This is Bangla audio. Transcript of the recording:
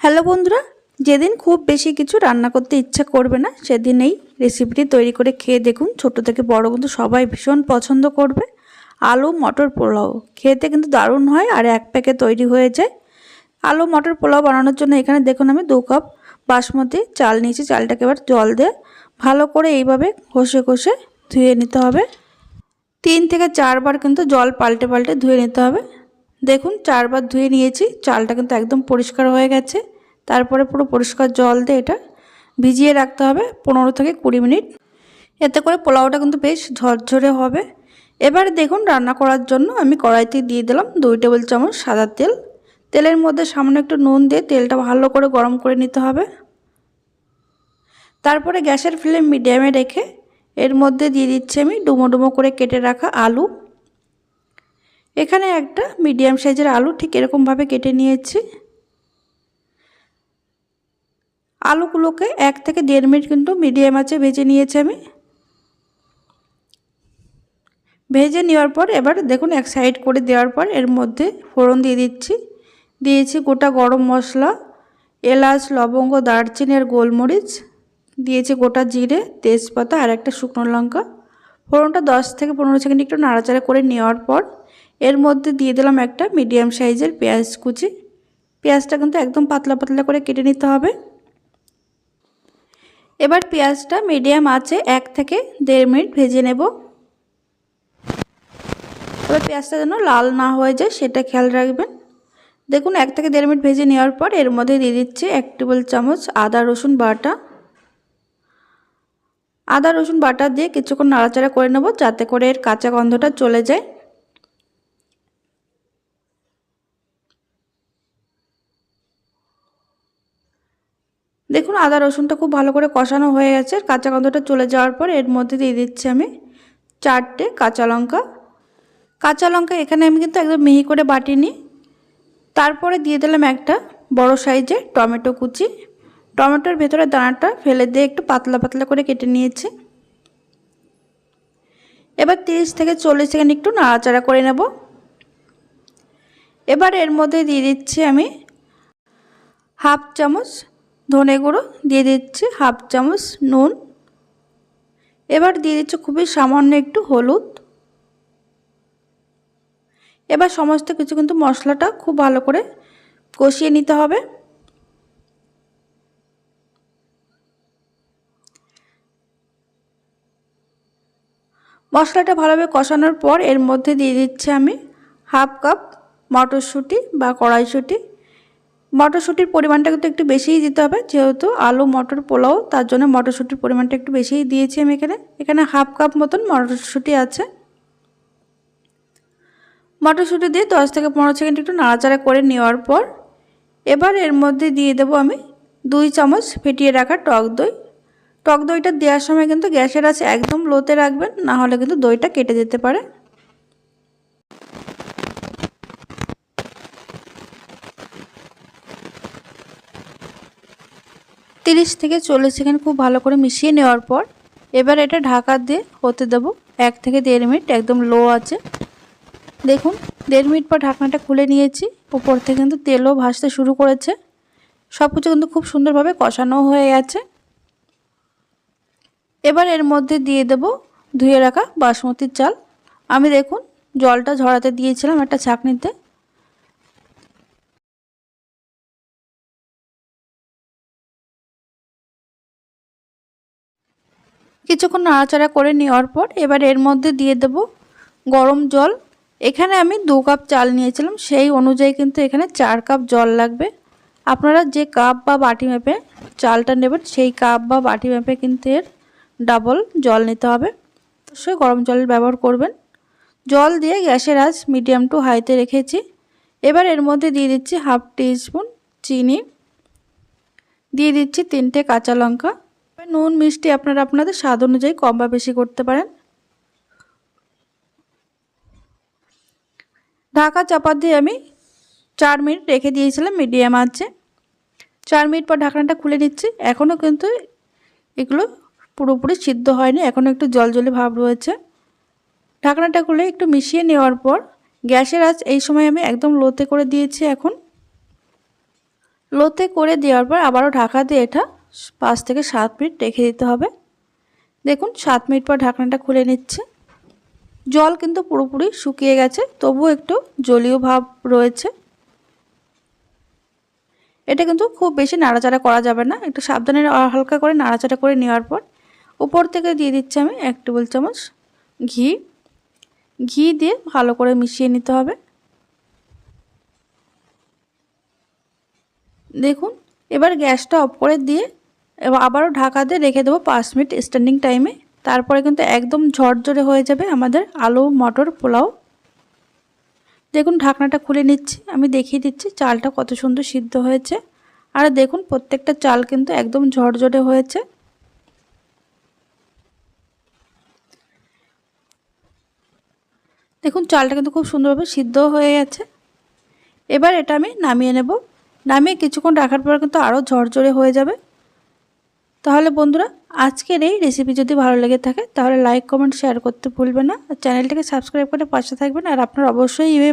হ্যালো বন্ধুরা, যেদিন খুব বেশি কিছু রান্না করতে ইচ্ছা করবে না, সেদিন এই রেসিপিটি তৈরি করে খেয়ে দেখুন। ছোট থেকে বড় কিন্তু সবাই ভীষণ পছন্দ করবে। আলু, মটর, পোলাও খেতে কিন্তু দারুণ হয় আর এক প্যাকে তৈরি হয়ে যায়। আলু, মটর, পোলাও বানানোর জন্য এখানে দেখুন আমি দু কাপ বাসমতি চাল নিয়েছি। চালটাকে এবার জল দিয়ে ভালো করে এইভাবে ঘষে ঘষে ধুয়ে নিতে হবে। তিন থেকে চারবার কিন্তু জল পাল্টে পাল্টে ধুয়ে নিতে হবে। দেখুন, চারবার ধুয়ে নিয়েছি। চালটা কিন্তু একদম পরিষ্কার হয়ে গেছে। তারপরে পুরো পরিষ্কার জল দিয়ে এটা ভিজিয়ে রাখতে হবে পনেরো থেকে কুড়ি মিনিট। এতে করে পোলাওটা কিন্তু বেশ ঝরঝরে হবে। এবার দেখুন, রান্না করার জন্য আমি কড়াইতে দিয়ে দিলাম দুই টেবিল চামচ সাদা তেল। তেলের মধ্যে সামান্য একটু নুন দিয়ে তেলটা ভালো করে গরম করে নিতে হবে। তারপরে গ্যাসের ফ্লেম মিডিয়ামে রেখে এর মধ্যে দিয়ে দিচ্ছি আমি ডুমো ডুমো করে কেটে রাখা আলু। এখানে একটা মিডিয়াম সাইজের আলু ঠিক এরকমভাবে কেটে নিয়েছি। আলুগুলোকে এক থেকে দেড় মিনিট কিন্তু মিডিয়াম আছে ভেজে নিয়েছি আমি। ভেজে নেওয়ার পর এবার দেখুন এক সাইড করে দেওয়ার পর এর মধ্যে ফোড়ন দিয়ে দিচ্ছি। দিয়েছি গোটা গরম মশলা, এলাচ, লবঙ্গ দারচিনি আর গোলমরিচ, দিয়েছি গোটা জিরে, তেজপাতা আর একটা শুকনো লঙ্কা। ফোড়নটা দশ থেকে পনেরো সেকেন্ড একটু নাড়াচাড়া করে নেওয়ার পর এর মধ্যে দিয়ে দিলাম একটা মিডিয়াম সাইজের পেঁয়াজ কুচি। পেঁয়াজটা কিন্তু একদম পাতলা পাতলা করে কেটে নিতে হবে। এবার পেঁয়াজটা মিডিয়াম আছে এক থেকে দেড় মিনিট ভেজে নেব। এবার পেঁয়াজটা যেন লাল না হয়ে যায় সেটা খেয়াল রাখবেন। দেখুন, এক থেকে দেড় মিনিট ভেজে নেওয়ার পর এর মধ্যে দিয়ে দিচ্ছে এক টেবিল চামচ আদা, রসুন বাটা। আদা, রসুন বাটা দিয়ে কিছুক্ষণ নাড়াচাড়া করে নেব যাতে করে এর কাঁচা গন্ধটা চলে যায়। দেখুন, আদা রসুনটা খুব ভালো করে কষানো হয়ে গেছে। কাঁচা গন্ধটা চলে যাওয়ার পর এর মধ্যে দিয়ে দিচ্ছি আমি চারটে কাঁচা লঙ্কা। কাঁচা লঙ্কা এখানে আমি কিন্তু একদম মিহি করে বাটিনি। তারপরে দিয়ে দিলাম একটা বড় সাইজে টমেটো কুচি। টমেটোর ভেতরে দানাটা ফেলে দিয়ে একটু পাতলা পাতলা করে কেটে নিয়েছি। এবার তিরিশ থেকে চল্লিশ সেকেন্ড একটু নাড়াচাড়া করে নেব। এবার এর মধ্যে দিয়ে দিচ্ছি আমি হাফ চামচ ধনে গুঁড়ো, দিয়ে দিচ্ছি হাফ চামচ নুন। এবার দিয়ে দিচ্ছি খুবই সামান্য একটু হলুদ। এবার সমস্ত কিছু কিন্তু মশলাটা খুব ভালো করে কষিয়ে নিতে হবে। মশলাটা ভালোভাবে কষানোর পর এর মধ্যে দিয়ে দিচ্ছি আমি হাফ কাপ মটরশুঁটি বা কড়াইশুঁটি। মটরশুঁটির পরিমাণটা কিন্তু একটু বেশিই দিতে হবে, যেহেতু আলু, মটর, পোলাও, তার জন্য মটরশুঁটির পরিমাণটা একটু বেশিই দিয়েছি আমি এখানে। এখানে হাফ কাপ মতন মটরশুঁটি আছে। মটরশুঁটি দিয়ে দশ থেকে পনেরো সেকেন্ড একটু নাড়াচাড়া করে নেওয়ার পর, এবার এর মধ্যে দিয়ে দেবো আমি দুই চামচ ফেটিয়ে রাখা টক দই। টক দইটা দেওয়ার সময় কিন্তু গ্যাসের আছে একদম লোতে রাখবেন, না হলে কিন্তু দইটা কেটে যেতে পারে। তিরিশ থেকে চল্লিশ সেকেন্ড খুব ভালো করে মিশিয়ে নেওয়ার পর এবার এটা ঢাকা দিয়ে হতে দেব এক থেকে দেড় মিনিট, একদম লো আছে। দেখুন, দেড় মিনিট পর ঢাকনাটা খুলে নিয়েছি। উপর থেকে কিন্তু তেলও ভাসতে শুরু করেছে। সব কিছু কিন্তু খুব সুন্দরভাবে কষানো হয়ে গেছে। এবার এর মধ্যে দিয়ে দেব ধুয়ে রাখা বাসমতির চাল। আমি দেখুন, জলটা ঝরাতে দিয়েছিলাম একটা ছাঁকনিতে। কিছুক্ষণ নাড়াচাড়া করে নেওয়ার পর এবার এর মধ্যে দিয়ে দেব গরম জল। এখানে আমি দু কাপ চাল নিয়েছিলাম, সেই অনুযায়ী কিন্তু এখানে চার কাপ জল লাগবে। আপনারা যে কাপ বা বাটি মেপে চালটা নেবেন, সেই কাপ বা বাটি মেপে কিন্তু এর ডাবল জল নিতে হবে। অবশ্যই গরম জলের ব্যবহার করবেন। জল দিয়ে গ্যাসের আজ মিডিয়াম টু হাইতে রেখেছি। এবার এর মধ্যে দিয়ে দিচ্ছি হাফ স্পুন চিনি। দিয়ে দিচ্ছি তিনটে কাঁচা লঙ্কা। নুন, মিষ্টি আপনারা আপনাদের স্বাদ অনুযায়ী কম বা বেশি করতে পারেন। ঢাকা চাপা দিয়ে আমি চার মিনিট রেখে দিয়েছিলাম মিডিয়াম আছে চার মিনিট পর ঢাকনাটা খুলে নিচ্ছি। এখনও কিন্তু এগুলো পুরোপুরি সিদ্ধ হয়নি এখনও একটু জল জলে ভাব রয়েছে। ঢাকনাটা খুলে একটু মিশিয়ে নেওয়ার পর গ্যাসের আঁচ এই সময় আমি একদম লোতে করে দিয়েছি এখন। লোতে করে দেওয়ার পর আবারও ঢাকা দিয়ে এটা পাঁচ থেকে সাত মিনিট রেখে দিতে হবে। দেখুন, সাত মিনিট পর ঢাকনাটা খুলে নিচ্ছে। জল কিন্তু পুরোপুরি শুকিয়ে গেছে তবু একটু জলীয় ভাব রয়েছে। এটা কিন্তু খুব বেশি নাড়াচাড়া করা যাবে না। একটু সাবধানে হালকা করে নাড়াচাড়া করে নেওয়ার পর উপর থেকে দিয়ে দিচ্ছি আমি এক টেবিল চামচ ঘি। ঘি দিয়ে ভালো করে মিশিয়ে নিতে হবে। দেখুন, এবার গ্যাসটা অফ করে দিয়ে এবার আবারও ঢাকা দিয়ে রেখে দেবো পাঁচ মিনিট স্ট্যান্ডিং টাইমে তারপরে কিন্তু একদম ঝরঝরে হয়ে যাবে আমাদের আলু, মটর, পোলাও। দেখুন, ঢাকনাটা খুলে নিচ্ছি, আমি দেখিয়ে দিচ্ছি চালটা কত সুন্দর সিদ্ধ হয়েছে। আর দেখুন, প্রত্যেকটা চাল কিন্তু একদম ঝরঝরে হয়েছে। দেখুন, চালটা কিন্তু খুব সুন্দরভাবে সিদ্ধ হয়ে গেছে। এবার এটা আমি নামিয়ে নেব। নামিয়ে কিছুক্ষণ রাখার পর কিন্তু আরও ঝরঝরে হয়ে যাবে। তাহলে বন্ধুরা, আজকের এই রেসিপি যদি ভালো লেগে থাকে, তাহলে লাইক কমেন্ট শেয়ার করতে ভুলবে না। চ্যানেলটাকে সাবস্ক্রাইব করে পাশে থাকবেন। আর আপনারা অবশ্যই এইভাবে